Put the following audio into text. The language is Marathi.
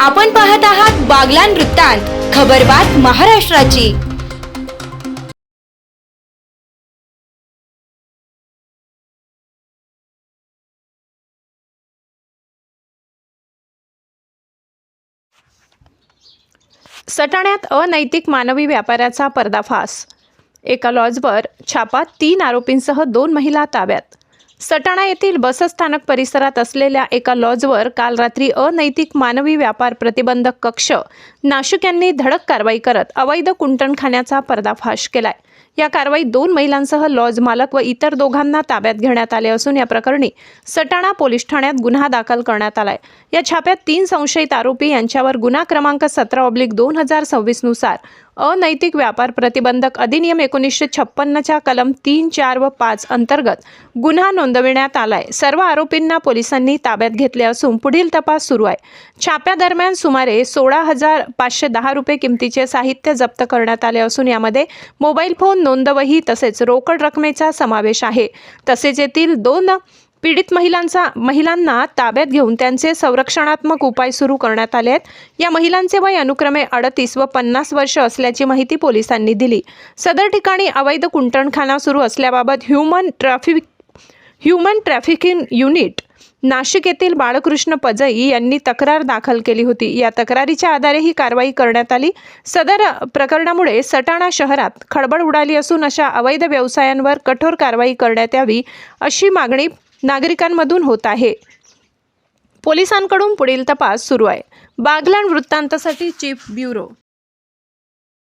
आपण पाहत आहात बागलान वृत्तांत खबरबात महाराष्ट्राची. सटाण्यात अनैतिक मानवी व्यापाराचा पर्दाफास. एका लॉजवर छापा तीन आरोपींसह दोन महिला ताब्यात. सटाणा येथील बसस्थानक परिसरात असलेल्या एका लॉजवर काल रात्री अनैतिक मानवी व्यापार प्रतिबंधक कक्ष नाशिक यांनी धडक कारवाई करत अवैध कुंटणखान्याचा पर्दाफाश केलाय. या कारवाईत दोन महिलांसह लॉज मालक व इतर दोघांना ताब्यात घेण्यात आले असून या प्रकरणी सटाणा पोलीस ठाण्यात गुन्हा दाखल करण्यात आलाय. या छाप्यात तीन संशयित आरोपी यांच्यावर गुन्हा क्रमांक सतरा ऑब्लिक दोन हजार सव्वीसनुसार अनैतिक व्यापार प्रतिबंधक अधिनियम एकोणीसशे छप्पन्नच्या कलम तीन चार व पाच अंतर्गत गुन्हा नोंद नोंदविण्यात आलाय. सर्व आरोपींना पोलिसांनी ताब्यात घेतले असून पुढील तपास सुरू आहे. छाप्यादरम्यान सुमारे सोळा हजार पाचशे दहा रुपये किमतीचे साहित्य जप्त करण्यात आले असून यामध्ये मोबाईल फोन नोंदवही तसेच रोकड रकमेचा समावेश आहे. तसेच येथील दोन पीडित महिलांचा महिलांना ताब्यात घेऊन त्यांचे संरक्षणात्मक उपाय सुरू करण्यात आले आहेत. या महिलांचे वय अनुक्रमे अडतीस व पन्नास वर्ष असल्याची माहिती पोलिसांनी दिली. सदर ठिकाणी अवैध कुंटणखाना सुरू असल्याबाबत human traffic human trafficking unit Nashik येथील बाळकृष्ण पजई यांनी तक्रार दाखल केली होती. या तक्रारीच्या आधारे ही कारवाई करण्यात आली. सदर प्रकरणामुळे सटाणा शहरात खळबळ उडाली असून अशा अवैध व्यवसायांवर कठोर कारवाई करण्यात यावी अशी मागणी नागरिकांमधून होत आहे. पोलिसांकडून पुढील तपास सुरू आहे. Baglan वृत्तांतासाठी chief bureau